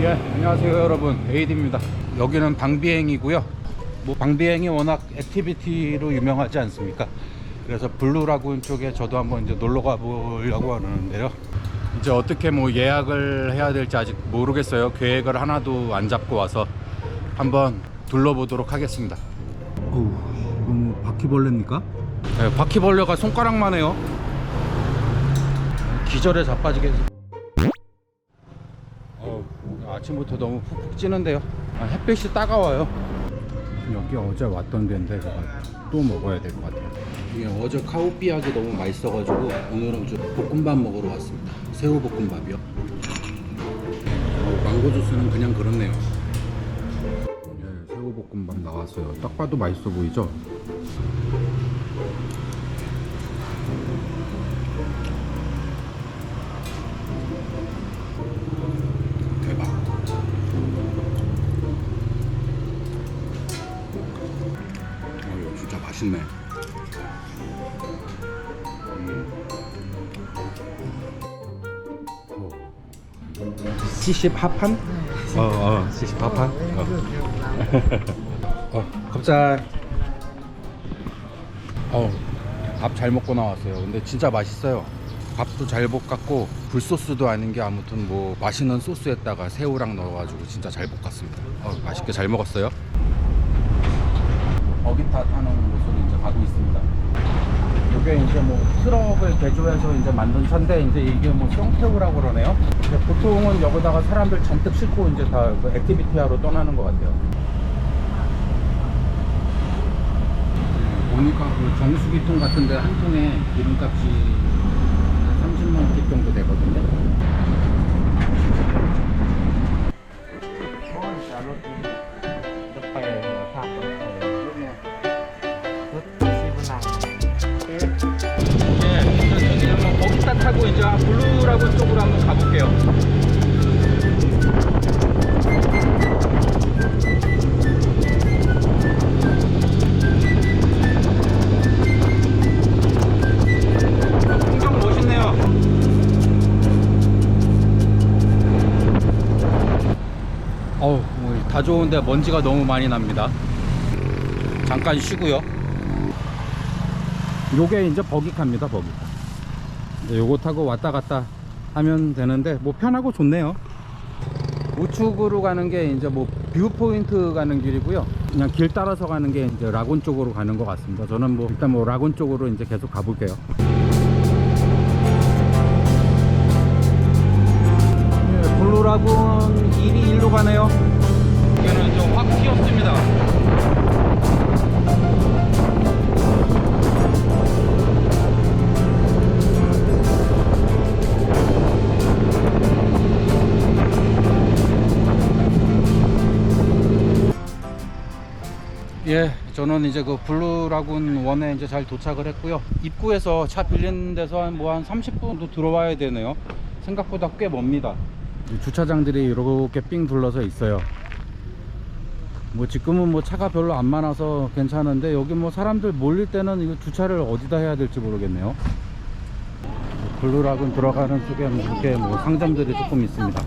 예, 안녕하세요 여러분. 에이드입니다. 여기는 방비행이고요. 뭐 방비행이 워낙 액티비티로 유명하지 않습니까? 그래서 블루라군 쪽에 저도 한번 이제 놀러 가보려고 하는데요. 이제 어떻게 뭐 예약을 해야 될지 아직 모르겠어요. 계획을 하나도 안 잡고 와서 한번 둘러보도록 하겠습니다. 어우, 이건 뭐 바퀴벌레입니까? 네, 바퀴벌레가 손가락만 해요. 기절에 자빠지게. 어, 아침부터 너무 푹푹 찌는데요. 아, 햇빛이 따가워요. 여기 어제 왔던 데인데 또 먹어야 될 것 같아요. 이게 어제 카우피약이 너무 맛있어가지고 오늘은 좀 볶음밥 먹으러 왔습니다. 새우 볶음밥이요. 어, 망고 주스는 그냥 그렇네요. 네, 새우 볶음밥 나왔어요. 딱 봐도 맛있어 보이죠? 맛있네. 시십 합판? 어, 어, 시십 합판. 어. 어, 갑자기. 어, 밥 잘 먹고 나왔어요. 근데 진짜 맛있어요. 밥도 잘 볶았고 굴소스도 아닌 게 아무튼 뭐 맛있는 소스에다가 새우랑 넣어가지고 진짜 잘 볶았습니다. 어, 맛있게 잘 먹었어요. 버기타 타는 곳으로 이제 가고 있습니다. 이게 이제 뭐 트럭을 개조해서 이제 만든 차인데 이제 이게 뭐 송태우라고 그러네요. 보통은 여기다가 사람들 잔뜩 싣고 이제 다 그 액티비티 하러 떠나는 것 같아요. 보니까 그 정수기통 같은데 한 통에 기름값이 30만 원 정도 되거든요. 이제 블루라군 쪽으로 한번 가볼게요. 아, 풍경 멋있네요. 뭐다 좋은데 먼지가 너무 많이 납니다. 잠깐 쉬고요. 요게 이제 버기카입니다 버기카 요거 타고 왔다 갔다 하면 되는데 뭐 편하고 좋네요. 우측으로 가는 게 이제 뭐 뷰포인트 가는 길이고요. 그냥 길 따라서 가는 게 이제 라군 쪽으로 가는 것 같습니다. 저는 뭐 일단 뭐 라군 쪽으로 이제 계속 가볼게요. 네, 블루라군 1이 1로 가네요. 여기는 좀 확 튀었습니다 예, 저는 이제 그 블루라군 원에 이제 잘 도착을 했고요. 입구에서 차 빌리는 데서 한 뭐 한 30분 정도 들어와야 되네요. 생각보다 꽤 멉니다. 이 주차장들이 이렇게 삥 둘러서 있어요. 뭐 지금은 뭐 차가 별로 안 많아서 괜찮은데 여기 뭐 사람들 몰릴 때는 이거 주차를 어디다 해야 될지 모르겠네요. 블루라군 들어가는 쪽에 뭐 이렇게 뭐 상점들이 조금 있습니다.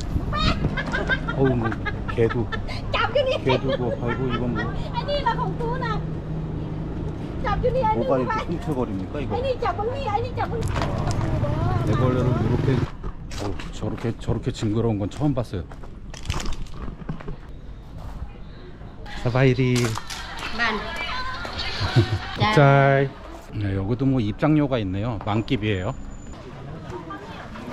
어우 뭐 개도 개두고 아이고 이건 뭐. 아니, 나 공구나. 뭐가 이렇게 꿈틀거립니까 이거. 애벌레를 이렇게 어, 저렇게 저렇게 징그러운 건 처음 봤어요. 사바이리. 만짤. 네, 여기도 뭐 입장료가 있네요. 만깁이에요.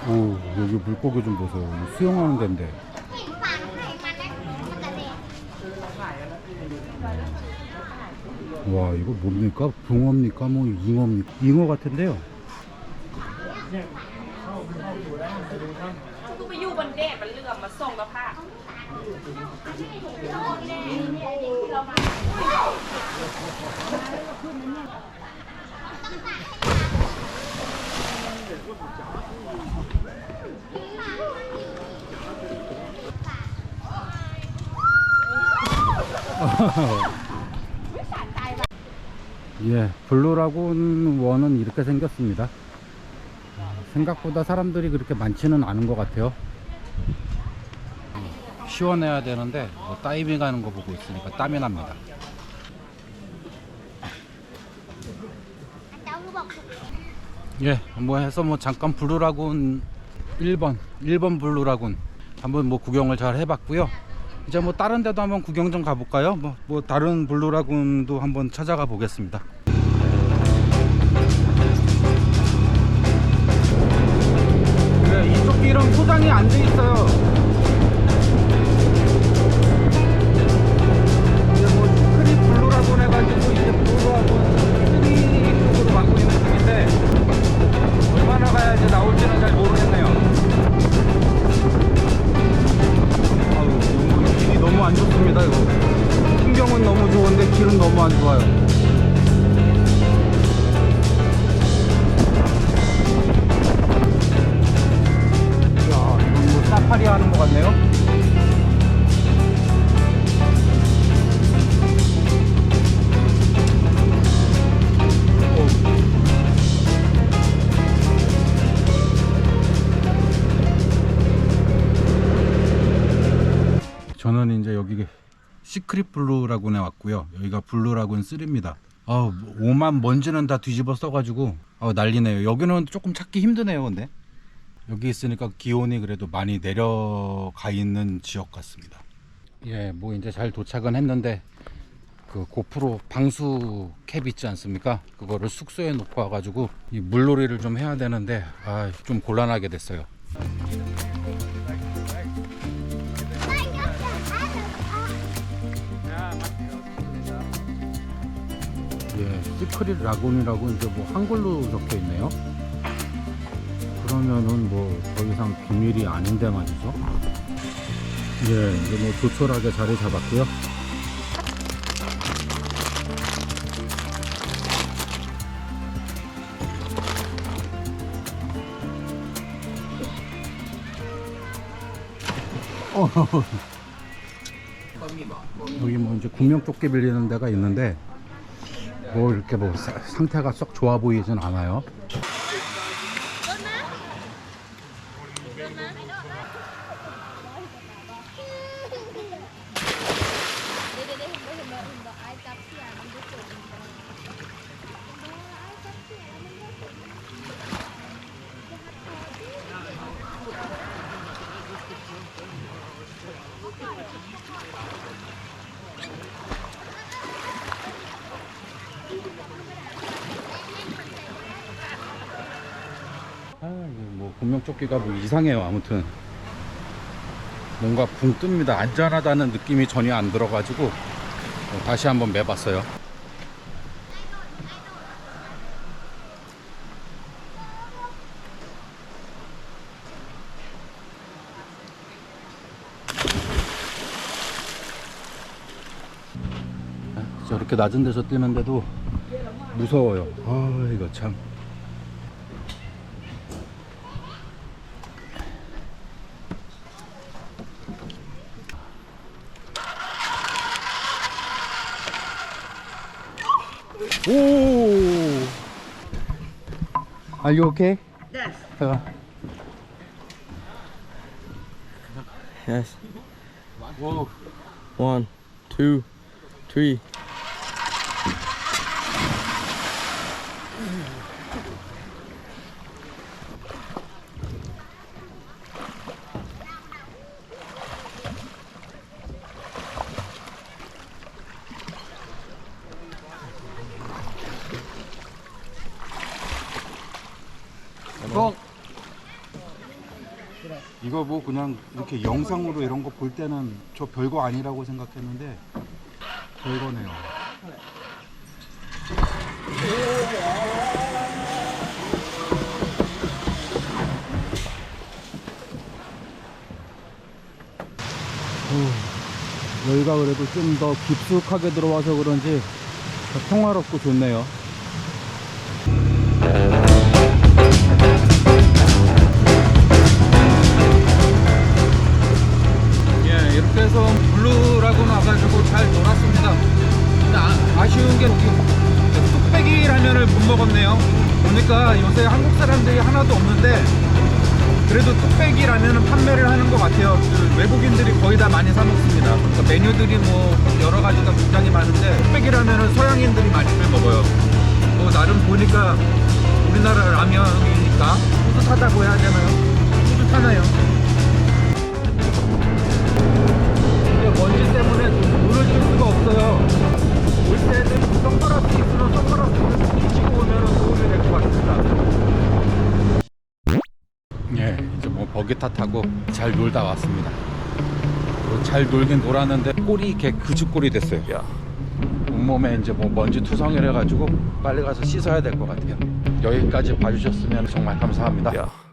오 여기 물고기 좀 보세요. 수영하는 데인데. 와 이거 뭡니까? 붕어입니까? 뭐 잉어입니까? 잉어 같은데요 예, 블루라군 원은 이렇게 생겼습니다. 생각보다 사람들이 그렇게 많지는 않은 것 같아요. 시원해야 되는데 뭐 다이빙 하는 거 보고 있으니까 땀이 납니다. 예, 뭐 해서 뭐 잠깐 블루라군 1번, 1번 블루라군 한번 뭐 구경을 잘 해봤고요. 이제 뭐 다른 데도 한번 구경 좀 가볼까요? 뭐, 뭐 다른 블루라군도 한번 찾아가 보겠습니다. 길은 포장이 안 돼 있어요. 시크릿 블루라군에 왔고요. 여기가 블루라군 3입니다. 아, 오만 먼지는 다 뒤집어 써가지고 아, 난리네요. 여기는 조금 찾기 힘드네요, 근데 여기 있으니까 기온이 그래도 많이 내려가 있는 지역 같습니다. 예, 뭐 이제 잘 도착은 했는데 그 고프로 방수 캡 있지 않습니까? 그거를 숙소에 놓고 와가지고 이 물놀이를 좀 해야 되는데 아, 좀 곤란하게 됐어요. 예, 시크릿 라군이라고 이제 뭐 한글로 적혀 있네요. 그러면은 뭐 더 이상 비밀이 아닌데 말이죠. 예, 이제 뭐 조촐하게 자리 잡았고요. 어, 여기 뭐 이제 구명조끼 빌리는 데가 있는데 뭐 이렇게 뭐 사- 상태가 썩 좋아 보이진 않아요. 이게 뭐뭐 이상해요. 아무튼 뭔가 붕 뜹니다. 안전하다는 느낌이 전혀 안 들어가지고 어, 다시 한번 매봤어요. 아, 저렇게 낮은 데서 뛰는데도 무서워요. 아, 이거 참. Are you okay? Yes. Uh, Yes. whoa. One, two, three. 이거 뭐 그냥 이렇게 영상으로 이런 거 볼 때는 저 별거 아니라고 생각했는데 별거네요. 오, 여기가 그래도 좀 더 깊숙하게 들어와서 그런지 더 평화롭고 좋네요. 메뉴들이 뭐 여러 가지가 굉장히 많은데 라면은 서양인들이 많이들 먹어요. 뭐 나름 보니까 우리나라 라면이니까 뿌듯하다고 해야 되나요? 뿌듯하나요? 이제 먼지 때문에 눈을 뜰 수가 없어요. 올 때는 선글라스 있으면 선글라스를 비치고 오면 도움이 될 것 같습니다. 예, 이제 뭐 버기타 타고 잘 놀다 왔습니다. 뭐잘 놀긴 놀았는데 꼴이 이렇게 그죽꼴이 됐어요. 온몸에 이제 뭐 먼지 투성이라 가지고 빨리 가서 씻어야 될 것 같아요. 여기까지 봐주셨으면 정말 감사합니다.